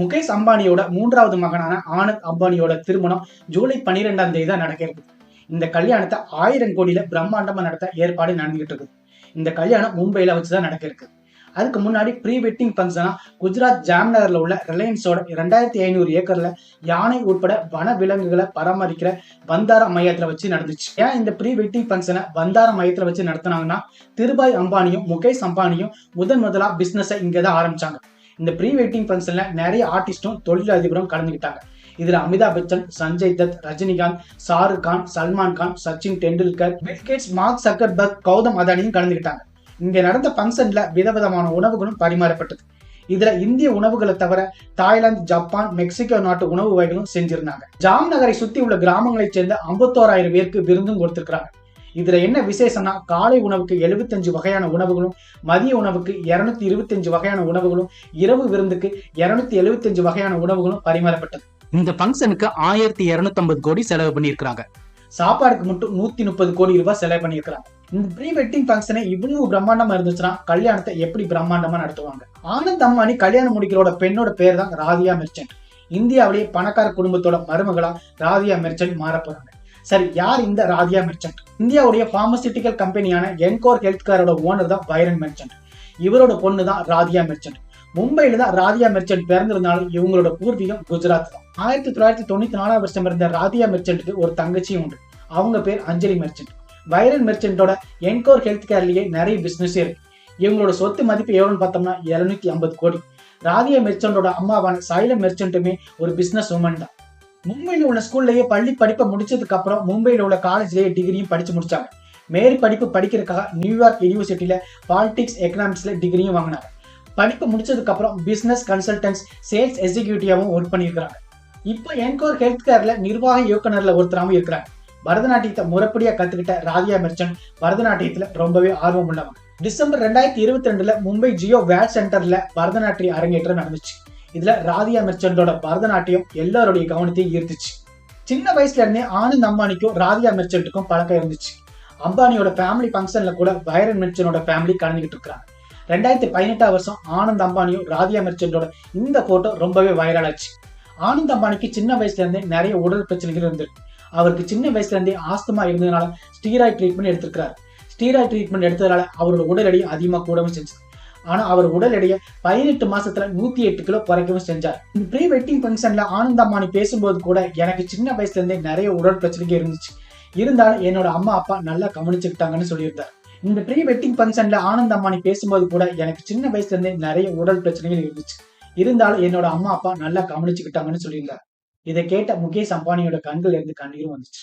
முகேஷ் அம்பானியோட மூன்றாவது மகனான ஆனந்த் அம்பானியோட திருமணம் ஜூலை பன்னிரெண்டாம் தேதி தான் நடக்க இருக்குது இந்த கல்யாணத்தை ஆயிரம் கோடியில பிரம்மாண்டமா நடத்த ஏற்பாடு நடந்துகிட்டு இருக்குது. இந்த கல்யாணம் மும்பையில வச்சுதான் நடக்க இருக்கு அதுக்கு முன்னாடி ப்ரீ வெட்டிங் ஃபங்க்ஷனா குஜராத் ஜாம்நகர்ல உள்ள ரிலையன்ஸோட ரெண்டாயிரத்தி ஐநூறு ஏக்கர்ல யானை உட்பட வன விலங்குகளை பராமரிக்கிற பந்தாரா மையத்துல வச்சு நடந்துச்சு. ஏன் இந்த ப்ரீ வெட்டிங் ஃபங்க்ஷனை பந்தாரா மையத்துல வச்சு நடத்தினாங்கன்னா திருபாய் அம்பானியும் முகேஷ் அம்பானியும் முதன் முதலா பிசினஸை இங்கதான் ஆரம்பிச்சாங்க. இந்த ப்ரீ வெட்டிங் ஃபங்க்ஷன்ல நிறைய ஆர்டிஸ்டும் தொழிலதிபரும் கலந்துக்கிட்டாங்க. இதுல Amitabh Bachchan Sanjay Dutt Rajinikanth Shahrukh Khan Salman Khan Sachin Tendulkar Bill Gates Mark Zuckerberg Gautam அதானியும் கலந்துக்கிட்டாங்க. இங்க நடந்த ஃபங்க்ஷன்ல விதவிதமான உணவுகளும் பரிமாறப்பட்டது. இதுல இந்திய உணவுகளை தவிர தாய்லாந்து ஜப்பான் மெக்சிகோ நாட்டு உணவு வகைகளும் செஞ்சிருந்தாங்க. ஜாம் நகரை சுத்தி உள்ள கிராமங்களைச் சேர்ந்த ஐம்பத்தோராயிரம் பேருக்கு விருந்தும் கொடுத்திருக்கிறாங்க. இதுல என்ன விசேஷம்னா காலை உணவுக்கு எழுபத்தஞ்சு வகையான உணவுகளும் மதிய உணவுக்கு இருநூத்தி இருபத்தஞ்சு வகையான உணவுகளும் இரவு விருந்துக்கு இருநூத்தி எழுபத்தஞ்சு வகையான உணவுகளும் பரிமாறப்பட்டது. இந்த ஃபங்க்ஷனுக்கு ஆயிரத்தி இருநூத்தி ஐம்பது கோடி செலவு பண்ணியிருக்காங்க சாப்பாடுக்கு மட்டும் நூத்தி முப்பது கோடி ரூபாய் செலவு பண்ணியிருக்காங்க இந்த ப்ரீ வெட்டிங் ஃபங்க்ஷனை இவ்வளவு பிரம்மாண்டமா இருந்துச்சுன்னா கல்யாணத்தை எப்படி பிரம்மாண்டமா நடத்துவாங்க? ஆனந்த் அம்பானி கல்யாணம் முடிக்கிறோட பெண்ணோட பேர் தான் ராதியா மெர்ச்சன்ட் இந்தியாவிலேயே பணக்கார குடும்பத்தோட மருமகளா ராதியா மெர்ச்சன்ட் மாற போறாங்க. சரி யார் இந்த ராதியா மெர்ச்சன்ட் இந்தியாவுடைய பார்மசிட்டிக்கல் கம்பெனியான என்கோர் ஹெல்த் கேரோட ஓனர் தான் பைரன் மெர்ச்சன்ட் இவரோட பொண்ணு தான் ராதியா மெர்ச்சன்ட் மும்பையில தான் ராதியா மெர்ச்சன்ட் பிறந்திருந்தாலும் இவங்களோட பூர்வீகம் குஜராத் தான். ஆயிரத்தி தொள்ளாயிரத்தி தொண்ணூத்தி நாலாம் வருஷம் இருந்த ராதியா மெர்ச்சன்ட்டுக்கு ஒரு தங்கச்சியும் உண்டு. அவங்க பேர் அஞ்சலி மெர்ச்சன்ட் வைரன் மெர்ச்சன்ட்டோட என்கோர் ஹெல்த் கேர்லயே நிறைய பிசினஸ் இருக்கு. இவங்களோட சொத்து மதிப்பு எவ்வளோன்னு பார்த்தோம்னா இருநூத்தி ஐம்பது கோடி. ராதியா மெர்ச்சன்டோட அம்மாவான சைல மெர்ச்சன்ட்டுமே ஒரு பிசினஸ் உமன் தான். மும்பையில் உள்ள ஸ்கூல்லயே பள்ளி படிப்பை முடிச்சதுக்கு அப்புறம் மும்பையில் உள்ள காலேஜ்லயே டிகிரியும் படிச்சு முடிச்சாங்க. மேல் படிப்பு படிக்கிறதுக்காக நியூயார்க் யூனிவர்சிட்டியில பாலிடிக்ஸ் எக்கனாமிக்ஸ்ல டிகிரியும் வாங்கினாங்க. படிப்பு முடிச்சதுக்கு அப்புறம் பிசினஸ் கன்சல்டன்ஸ் சேல்ஸ் எக்ஸிக்யூட்டிவாகவும் ஒர்க் பண்ணியிருக்கிறாங்க. இப்போ என்கோர் ஹெல்த் கேர்ல நிர்வாக இயக்குநர்ல ஒருத்தராகவும் இருக்கிறாங்க. பரதநாட்டியத்தை முறைப்படியா கத்துக்கிட்ட ராதியா மெர்ச்சன் பரதநாட்டியத்துல ரொம்பவே ஆர்வம் உள்ளவங்க. டிசம்பர் ரெண்டாயிரத்தி இருபத்தி ரெண்டுல மும்பை ஜியோ வேட் சென்டர்ல பரதநாட்டிய அரங்கேற்றம் நடந்துச்சு. இதுல ராதியா மெர்ச்சண்டோட பரதநாட்டியம் எல்லாருடைய கவனத்தையும் ஈர்த்துச்சு. சின்ன வயசுல இருந்தே ஆனந்த் அம்பானிக்கும் ராதியா மெர்ச்சன்ட்டுக்கும் பழக்கம் இருந்துச்சு. அம்பானியோட ஃபேமிலி ஃபங்க்ஷன்ல கூட பைரன் மெர்ச்சனோட ஃபேமிலி கலந்துகிட்டு இருக்கிறாங்க ரெண்டாயிரத்தி பதினெட்டாம் வருஷம் ஆனந்த் அம்பானியும் ராதியா மெர்ச்சன்டோட இந்த போட்டோ ரொம்பவே வைரல் ஆச்சு. ஆனந்த் அம்பானிக்கு சின்ன வயசுல இருந்தே நிறைய உடல் பிரச்சனைகள் இருந்திருக்கு. அவருக்கு சின்ன வயசுல இருந்தே ஆஸ்துமா இருந்ததுனால ஸ்டீராய்ட் ட்ரீட்மெண்ட் எடுத்திருக்கிறாரு. ஸ்டீராய்ட் ட்ரீட்மெண்ட் எடுத்ததுனால அவரோட உடல் எடையும் அதிகமாக கூடவும் செஞ்சது. ஆனா அவர் உடல் எடையை பதினெட்டு மாசத்துல நூத்தி எட்டு கிலோ குறைக்கவும் செஞ்சார். இந்த ப்ரீ வெட்டிங் ஃபங்க்ஷன்ல ஆனந்த் பேசும்போது கூட எனக்கு சின்ன வயசுல இருந்தே நிறைய உடல் பிரச்சனைகள் இருந்துச்சு. இருந்தாலும் என்னோட அம்மா அப்பா நல்லா கவனிச்சுக்கிட்டாங்கன்னு சொல்லியிருந்தார். இந்த ப்ரீ வெட்டிங் ஃபங்க்ஷன்ல ஆனந்த அம்பானி பேசும்போது கூட எனக்கு சின்ன வயசுல இருந்தே நிறைய உடல் பிரச்சனைகள் இருந்துச்சு. இருந்தாலும் என்னோட அம்மா அப்பா நல்லா கவனிச்சுக்கிட்டாங்கன்னு சொல்லியிருந்தார். இதை கேட்ட முகேஷ் அம்பானியோட கண்கள் இருந்து கண்ணீரும் வந்துச்சு.